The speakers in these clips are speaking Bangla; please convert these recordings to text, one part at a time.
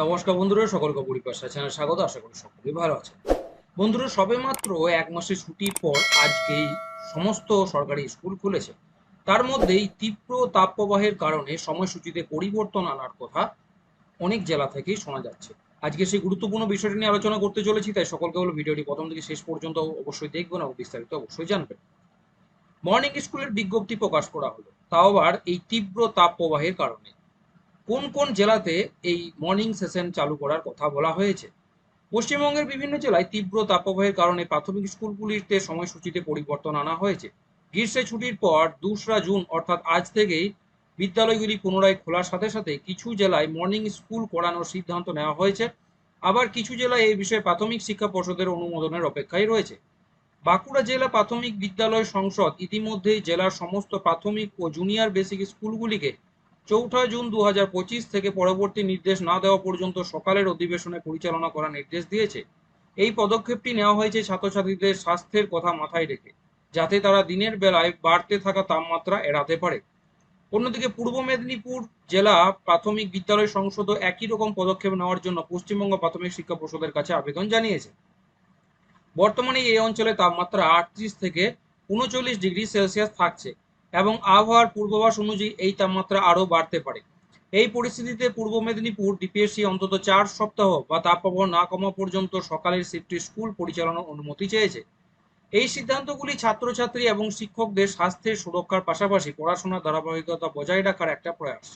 নমস্কার বন্ধুরা, সকলকে পরিপাশা চ্যানেল স্বাগত, আশা করি সকলেই ভালো আছে বন্ধুরা সবে মাত্র এক মাসের ছুটির পর আজকেই সমস্ত সরকারি স্কুল খুলেছে। তার মধ্যেই তীব্র তাপপ্রবাহের কারণে সময়সূচিতে পরিবর্তন আনার কথা অনেক জেলা থেকেই শোনা যাচ্ছে। আজকে সেই গুরুত্বপূর্ণ বিষয়টি নিয়ে আলোচনা করতে চলেছি, তাই সকলকে হলো ভিডিওটি প্রথম থেকে শেষ পর্যন্ত অবশ্যই দেখবেন এবং বিস্তারিত অবশ্যই জানবেন। মর্নিং স্কুলের বিজ্ঞপ্তি প্রকাশ করা হলো, তাও আবার এই তীব্র তাপপ্রবাহের কারণে। কোন কোন জেলাতে এই মর্নিং সেশন চালু করার কথা বলা হয়েছে? পশ্চিমবঙ্গের বিভিন্ন জেলায় তীব্র তাপপ্রবাহের কারণে প্রাথমিক স্কুলগুলিতে সময়সূচিতে পরিবর্তন আনা হয়েছে। গ্রীষ্মের ছুটির পর দোসরা জুন, অর্থাৎ আজ থেকেই বিদ্যালয়গুলি পুনরায় খোলার সাথে সাথে কিছু জেলায় মর্নিং স্কুল করানোর সিদ্ধান্ত নেওয়া হয়েছে। আবার কিছু জেলায় এই বিষয়ে প্রাথমিক শিক্ষা পর্ষদের অনুমোদনের অপেক্ষায় রয়েছে। বাঁকুড়া জেলা প্রাথমিক বিদ্যালয় সংসদ ইতিমধ্যেই জেলার সমস্ত প্রাথমিক ও জুনিয়র বেসিক স্কুলগুলিকে চৌঠা জুন দু হাজার পঁচিশ থেকে পরবর্তী নির্দেশ না দেওয়া পর্যন্ত সকালের অধিবেশনে পরিচালনা করার নির্দেশ দিয়েছে। এই পদক্ষেপটি নেওয়া হয়েছে ছাত্রছাত্রীদের স্বাস্থ্যের কথা মাথায় রেখে, যাতে তারা দিনের বেলায় বাড়তে থাকা তাপমাত্রা এড়াতে পারে। অন্যদিকে পূর্ব মেদিনীপুর জেলা প্রাথমিক বিদ্যালয় সংসদও একই রকম পদক্ষেপ নেওয়ার জন্য পশ্চিমবঙ্গ প্রাথমিক শিক্ষা পর্ষদের কাছে আবেদন জানিয়েছে। বর্তমানে এই অঞ্চলে তাপমাত্রা আটত্রিশ থেকে উনচল্লিশ ডিগ্রি সেলসিয়াস থাকছে। এবং আবহাওয়ার পূর্বাভাস অনুযায়ী এই তাপমাত্রা আরও বাড়তে পারে। এই পরিস্থিতিতে পূর্ব মেদিনীপুর, ডিপিএসসি অন্তত চার সপ্তাহ বা তাপপ্রবাহ না কমা পর্যন্ত সকালের শিফটে স্কুল পরিচালনার অনুমতি চেয়েছে। এই সিদ্ধান্তগুলি ছাত্রছাত্রী এবং শিক্ষকদের স্বাস্থ্যের সুরক্ষার পাশাপাশি পড়াশোনার ধারাবাহিকতা বজায় রাখার একটা প্রয়াস।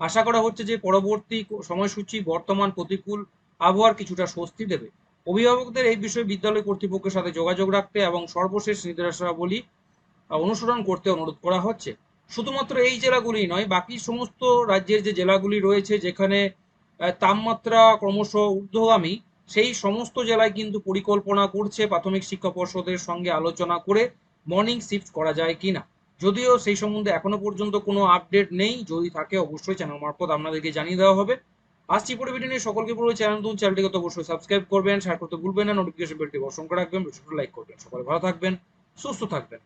আশা করা হচ্ছে যে পরবর্তী সময়সূচি বর্তমান প্রতিকূল আবহাওয়ার কিছুটা স্বস্তি দেবে। অভিভাবকদের এই বিষয়ে বিদ্যালয় কর্তৃপক্ষের সাথে যোগাযোগ রাখতে এবং সর্বশেষ নির্দেশাবলী অনুসরণ করতে অনুরোধ করা হচ্ছে। শুধুমাত্র এই জেলাগুলি নয়, বাকি সমস্ত রাজ্যের যে জেলাগুলি রয়েছে, যেখানে তাপমাত্রা ক্রমশ ঊর্ধ্বগামী, সেই সমস্ত জেলায় কিন্তু পরিকল্পনা করছে প্রাথমিক শিক্ষা পর্ষদের সঙ্গে আলোচনা করে মর্নিং শিফট করা যায় কিনা। যদিও সেই সম্বন্ধে এখনও পর্যন্ত কোনো আপডেট নেই, যদি থাকে অবশ্যই চ্যানেল মারফত আপনাদেরকে জানিয়ে দেওয়া হবে। আসছি পরে ভিডিও নিয়ে, সকলকে পুরো চ্যানেল নতুন চ্যানেলটিকে তো অবশ্যই সাবস্ক্রাইব করবেন শেয়ার করতে ভুলবেন না নোটিফিকেশন বেলটি করে রাখবেন লাইক করবেন, সকলে ভালো থাকবেন, সুস্থ থাকবেন।